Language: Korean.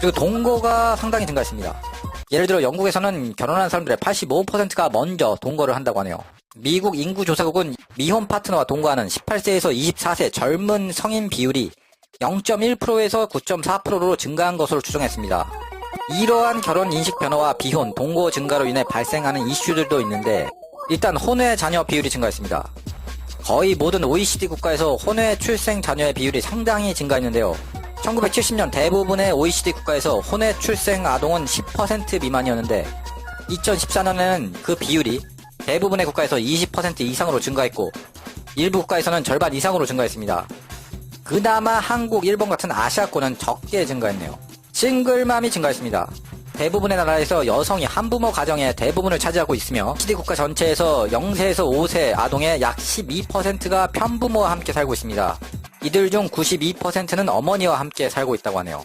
그리고 동거가 상당히 증가했습니다. 예를 들어 영국에서는 결혼한 사람들의 85%가 먼저 동거를 한다고 하네요. 미국 인구조사국은 미혼 파트너와 동거하는 18세에서 24세 젊은 성인 비율이 0.1%에서 9.4%로 증가한 것으로 추정했습니다. 이러한 결혼 인식 변화와 비혼, 동거 증가로 인해 발생하는 이슈들도 있는데 일단 혼외 자녀 비율이 증가했습니다. 거의 모든 OECD 국가에서 혼외 출생 자녀의 비율이 상당히 증가했는데요. 1970년 대부분의 OECD 국가에서 혼외 출생 아동은 10% 미만이었는데 2014년에는 그 비율이 대부분의 국가에서 20% 이상으로 증가했고 일부 국가에서는 절반 이상으로 증가했습니다. 그나마 한국, 일본 같은 아시아권은 적게 증가했네요. 싱글맘이 증가했습니다. 대부분의 나라에서 여성이 한부모 가정의 대부분을 차지하고 있으며 OECD 국가 전체에서 0세에서 5세 아동의 약 12%가 편부모와 함께 살고 있습니다. 이들 중 92%는 어머니와 함께 살고 있다고 하네요.